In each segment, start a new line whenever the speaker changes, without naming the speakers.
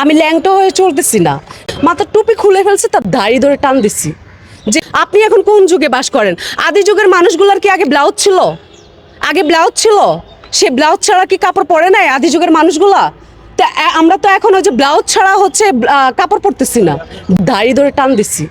আমি ল্যাংটো হয়ে চলতেছি না। মাথার টুপি খুলে ফেলছে, তার দাড়ি ধরে টান দিচ্ছি যে আপনি এখন কোন যুগে বাস করেন? আদি যুগের মানুষগুলোর কি আগে ব্লাউজ ছিল? আগে ব্লাউজ ছিল? সে ব্লাউজ ছাড়া কি কাপড় পরে নাই আদি যুগের মানুষগুলা? তা আমরা তো এখন ওই যে ব্লাউজ ছাড়া হচ্ছে কাপড় পরতেছি না। দাড়ি ধরে টান দিচ্ছি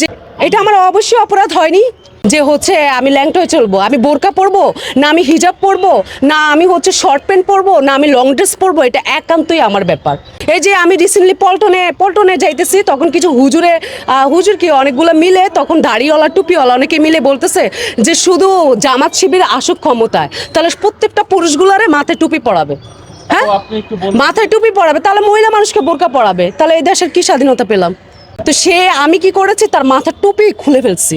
যে, এটা আমার অবশ্যই অপরাধ হয়নি? যে হচ্ছে আমি ল্যাংট হয়ে চলবো আমি বোরকা পরবো না আমি হিজাব পরবো না আমি হচ্ছে শর্ট প্যান্ট পরবো না আমি লং ড্রেস পরবো এটা একান্তই আমার ব্যাপার। এই যে আমি রিসেন্টলি পল্টনে পল্টনে যাইতেছি তখন কিছু হুজুরে হুজুর কি অনেকগুলো মিলে তখন দাড়িওয়ালা টুপিওয়ালা অনেকে মিলে বলতেছে যে শুধু জামাত শিবির আসুক ক্ষমতায় তাহলে প্রত্যেকটা পুরুষগুলারে মাথায় টুপি পরাবে। হ্যাঁ। মাথায় টুপি পরাবে তাহলে মহিলা মানুষকে বোরকা পরাবে তাহলে এই দেশের কি স্বাধীনতা পেলাম? তো সে আমি কি করেছি তার মাথার টুপি খুলে ফেলছি।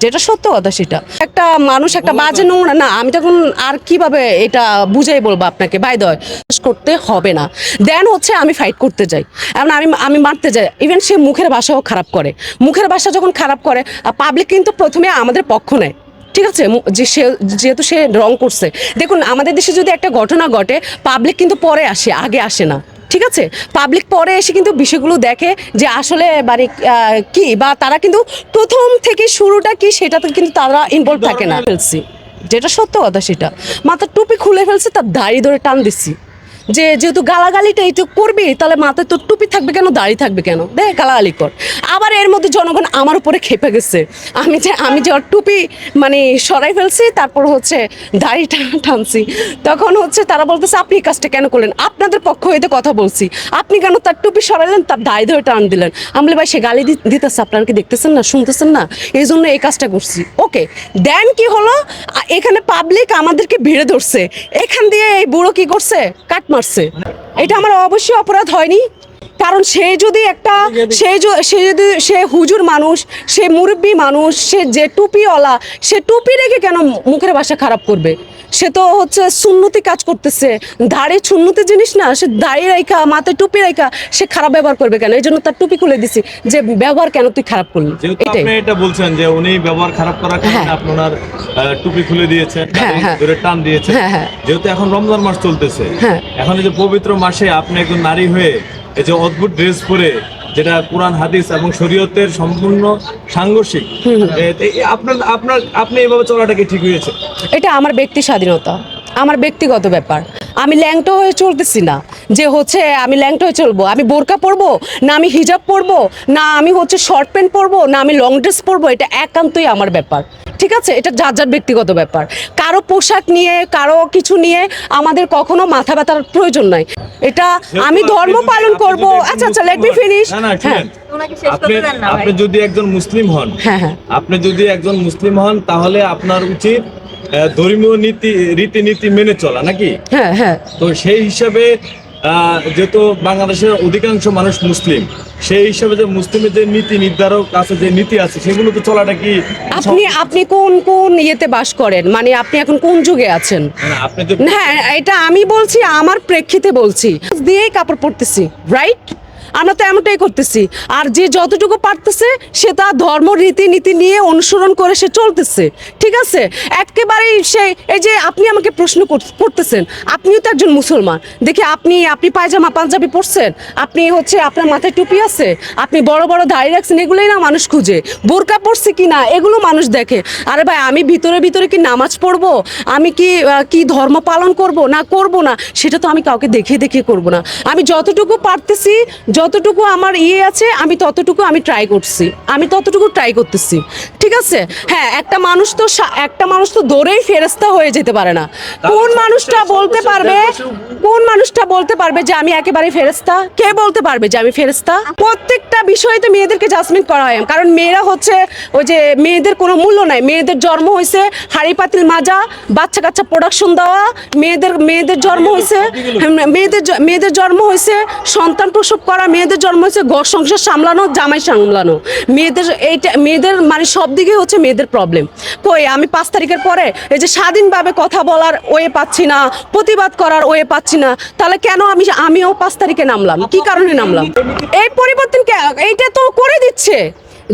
যেটা সত্য কথা সেটা। একটা মানুষ একটা বাজে নোংরা না আমি তখন আর কীভাবে এটা বুঝাই বলব আপনাকে? বাই দয় করতে হবে না। দেন হচ্ছে আমি ফাইট করতে যাই। এখন আমি আমি মারতে যাই। ইভেন সে মুখের ভাষাও খারাপ করে। মুখের ভাষা যখন খারাপ করে পাবলিক কিন্তু প্রথমে আমাদের পক্ষ নেয়। ঠিক আছে? যে সে যেহেতু সে রং করছে। দেখুন আমাদের দেশে যদি একটা ঘটনা ঘটে পাবলিক কিন্তু পরে আসে আগে আসে না। ঠিক আছে? পাবলিক পরে এসে কিন্তু বিষয়গুলো দেখে যে আসলে মানে কি বা তারা কিন্তু প্রথম থেকে শুরুটা কি সেটাতে কিন্তু তারা ইনভলভ থাকে না। ফেলছি। যেটা সত্য কথা সেটা। মাথার টুপি খুলে ফেলছে তার দাড়ি ধরে টান দিচ্ছি। যে যেহেতু গালাগালিটা একটু করবি তাহলে মাথায় তোর টুপি থাকবে কেন দাড়ি থাকবে কেন? দে গালাগালি কর। আবার এর মধ্যে জনগণ আমার উপরে খেপে গেছে। আমি যে আমি যে টুপি মানে সরাই ফেলছি তারপর হচ্ছে দাড়িটা টানছি। তখন হচ্ছে তারা বলতেছে আপনি এই কাজটা কেন করলেন? আপনাদের পক্ষ হইতে কথা বলছি। আপনি কেন তার টুপি সরাইলেন তার দাড়ি ধরে টান দিলেন? আমি বলি, ভাই সে গালি দিতেছে আপনারা কি দেখতেছেন না শুনতেছেন না? এই জন্য এই কাজটা করছি। ওকে দেন কি হলো? এখানে পাবলিক আমাদেরকে ভিড়ে ধরছে। এখান দিয়ে এই বুড়ো কি করছে? কাট মারছে এটা আমার অবশ্যই অপরাধ হয়নি। কারণ সে যদি একটা সে সে যদি সে হুজুর মানুষ, সে মুরব্বী মানুষ, সে যে টুপিওয়ালা, সে টুপি রেখে কেন মুখের ভাষা খারাপ করবে? সে তো হচ্ছে সুন্নতি কাজ করতেছে দাড়ি সুন্নতি জিনিস না সে দাড়ি রেখা মাথায় টুপি রেখা সে খারাপ ব্যবহার করবে কেন এই জন্য তার টুপি খুলে দিছি যে ব্যবহার কেন তুই খারাপ করলি এটাই
এটা বলছেন যে উনি ব্যবহার খারাপ করার কারণে
হ্যাঁ।
আপনার টুপি খুলে দিয়েছেন
হ্যাঁ,
দাড়ি
হ্যাঁ।
ধরে টান দিয়েছেন
হ্যাঁ, হ্যাঁ।
যেহেতু এখন রমজান মাস চলতেছে
হ্যাঁ।
এখন এই যে পবিত্র মাসে আপনি একজন নারী হয়ে এই যে অদ্ভুত ড্রেস পরে যেটা কোরআন হাদিস এবং শরীয়তের সম্পূর্ণ সাংঘর্ষিক। আপনার আপনার আপনি এইভাবে চলাটা কি ঠিক হয়েছে?
এটা আমার ব্যক্তি স্বাধীনতা আমার ব্যক্তিগত ব্যাপার। আমি ল্যাংটা হয়ে চলতেছি না যে হচ্ছে আমি ল্যাংটা হয়ে চলবো। আমি বোরকা পরবো না আমি হিজাব পরবো না আমি হচ্ছে শর্ট প্যান্ট পরবো না আমি লং ড্রেস পরবো এটা একান্তই আমার ব্যাপার। ঠিক আছে? এটা যার যার ব্যক্তিগত ব্যাপার। কারও পোশাক নিয়ে কারও কিছু নিয়ে আমাদের কখনো মাথা ব্যথার প্রয়োজন নাই। এটা আমি ধর্ম পালন
আপনি
করব। আচ্ছা আচ্ছা লেট মি ফিনিশ
না না
হ্যাঁ।
আপনি যদি একজন মুসলিম হন
হ্যাঁ, হ্যাঁ।
আপনি যদি একজন মুসলিম হন তাহলে আপনার উচিত ধর্মীয় নীতি রীতিনীতি মেনে চলা নাকি?
হ্যাঁ হ্যাঁ।
তো সেই হিসাবে যেহেতু বাংলাদেশের অধিকাংশ মানুষ মুসলিম সেই হিসাবে যে মুসলিমের যে নীতি নির্ধারক আছে যে নীতি আছে সেগুলো তো চলাটা কি
আপনি আপনি কোন কোন ইয়েতে বাস করেন? মানে আপনি এখন কোন যুগে আছেন? হ্যাঁ এটা আমি বলছি আমার প্রেক্ষিতে বলছি। দিয়েই কাপড় পরতেছি রাইট আমরা তো এমনটাই করতেছি। আর যে যতটুকু পারতেছে, সে তার ধর্ম, রীতিনীতি নিয়ে অনুসরণ করে সে চলতেছে। ঠিক আছে? একেবারেই সে, এই যে আপনি আমাকে প্রশ্ন কর- করতেছেন, আপনিও তো একজন মুসলমান। দেখি আপনি আপনি পায়জামা, পাঞ্জাবি পরছেন, আপনি হচ্ছে আপনার মাথায় টুপি আছে, আপনি বড় বড় দাড়ি রাখছেন, এগুলোই না মানুষ খুঁজে। বোরকা পরছে কি না, এগুলো মানুষ দেখে। আরে ভাই, আমি ভিতরে ভিতরে কি নামাজ পড়ব? আমি কি কি ধর্ম পালন করব? না করব না? সেটা তো আমি কাউকে দেখিয়ে দেখিয়ে করব না। আমি যতটুকু পারতেছি যতটুকু আমার ইয়ে আছে আমি ততটুকু আমি ট্রাই করছি। আমি ততটুকু ট্রাই করতেছি। ঠিক আছে? হ্যাঁ একটা মানুষ তো একটা মানুষ তো দৌড়েই ফেরস্তা হয়ে যেতে পারে না। কোন মানুষটা বলতে পারবে? কোন মানুষটা বলতে পারবে যে আমি একেবারে ফেরেস্তা কে বলতে পারবে যে আমি ফেরেস্তা প্রত্যেকটা বিষয়ে তো মেয়েদেরকে জাজমেন্ট করা হয়। কারণ মেয়েরা হচ্ছে ওই যে মেয়েদের কোনো মূল্য নাই। মেয়েদের জন্ম হয়েছে হাড়ি পাতিল মাজা বাচ্চা কাচ্চা প্রোডাকশন দেওয়া মেয়েদের মেয়েদের জন্ম হয়েছে মেয়েদের মেয়েদের জন্ম হয়েছে সন্তান প্রসব করা মেয়েদের জন্ম হয়েছে, ঘর সংসার সামলানো, জামাই সামলানো। মেয়েদের এইটা, মেয়েদের মানে সব দিকে হচ্ছে মেয়েদের প্রবলেম কই, আমি পাঁচ তারিখের পরে এই যে স্বাধীনভাবে কথা বলার ওয়ে পাচ্ছি না, প্রতিবাদ করার ওয়ে পাচ্ছি না, তাহলে কেন আমি, আমিও পাঁচ তারিখে নামলাম? কি কারণে নামলাম? এই পরিবর্তন এইটা তো করে দিচ্ছে।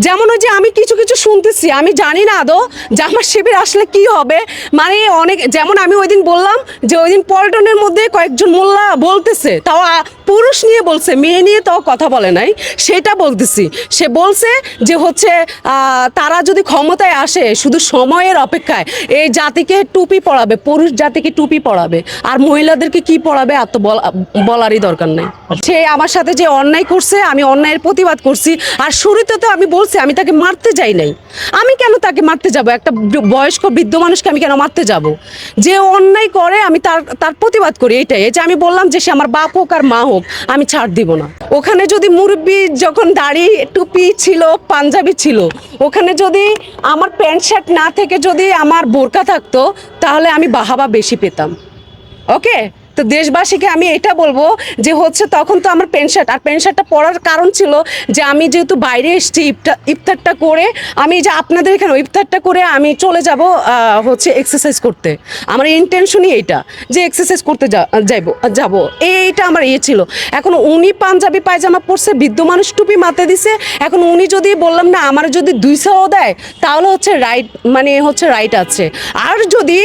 যেমন ওই যে আমি কিছু কিছু শুনতেছি, আমি জানি না আদৌ যে আমার শিবির আসলে কি হবে। মানে অনেক, যেমন আমি ওই দিন বললাম যে ওই দিন পল্টনের মধ্যে কয়েকজন মোল্লা বলতেছে, তাও পুরুষ নিয়ে বলছে, মেয়ে নিয়ে তো কথা বলে নাই, সেটা বলতেছি। সে বলছে যে হচ্ছে তারা যদি ক্ষমতায় আসে শুধু সময়ের অপেক্ষায়, এই জাতিকে টুপি পড়াবে পুরুষ জাতিকে টুপি পড়াবে আর মহিলাদেরকে কি পড়াবে আর তো বলা- বলারই দরকার নেই। সে আমার সাথে যে অন্যায় করছে, আমি অন্যায়ের প্রতিবাদ করছি, আর শুরুতে তো আমি বলছি, আমি তাকে মারতে যাই নাই। আমি কেন তাকে মারতে যাব? একটা বয়স্ক বৃদ্ধ মানুষকে আমি কেন মারতে যাব? যে অন্যায় করে, আমি তার তার প্রতিবাদ করি, এটাই। যে আমি বললাম যে সে আমার বাপ হোক আর মা হোক আমি ছাড় দিব না। ওখানে যদি মুরব্বি যখন দাড়ি, টুপি ছিল, পাঞ্জাবি ছিল, ওখানে যদি আমার প্যান্ট শার্ট না থেকে যদি আমার বোরকা থাকতো, তাহলে আমি বাহাবা বেশি পেতাম। ওকে? তো দেশবাসীকে আমি এটা বলব যে হচ্ছে তখন তো আমার প্যান্ট শার্ট, আর প্যান্ট শার্টটা পরার কারণ ছিল যে আমি যেহেতু বাইরে এসেছি ইফতার ইফতারটা করে, আমি যে আপনাদের এখানে ইফতারটা করে আমি চলে যাব হচ্ছে এক্সারসাইজ করতে। আমার ইন্টেনশনই এইটা যে এক্সারসাইজ করতে যাইবো, যাব। এইটা আমার ইয়ে ছিল। এখন উনি পাঞ্জাবি পায়জামা পরছে, বৃদ্ধ মানুষ টুপি মাতে দিছে। এখন উনি যদি বললাম, না, আমার যদি দুইশোও দেয়, তাহলে হচ্ছে রাইট মানে হচ্ছে রাইট আছে। আর যদি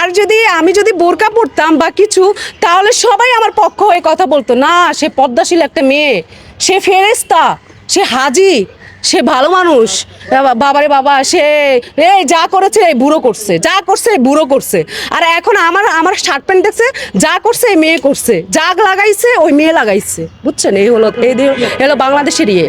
আর যদি আমি যদি বোরকা পরতাম বা কিছু, তাহলে সবাই আমার পক্ষ হয়ে কথা বলতো, না, সে পদ্মাশীল একটা মেয়ে, সে ফেরেস্তা সে হাজি, সে ভালো মানুষ। বাবারে বাবা, সে এই যা করেছে বুড়ো করছে, যা করছে বুড়ো করছে। আর এখন আমার আমার শার্ট প্যান্ট দেখছে, যা করছে, এই মেয়ে করছে। যা লাগাইছে, ওই মেয়ে লাগাইছে। বুঝছেন? এই হলো এই হলো বাংলাদেশের ইয়ে।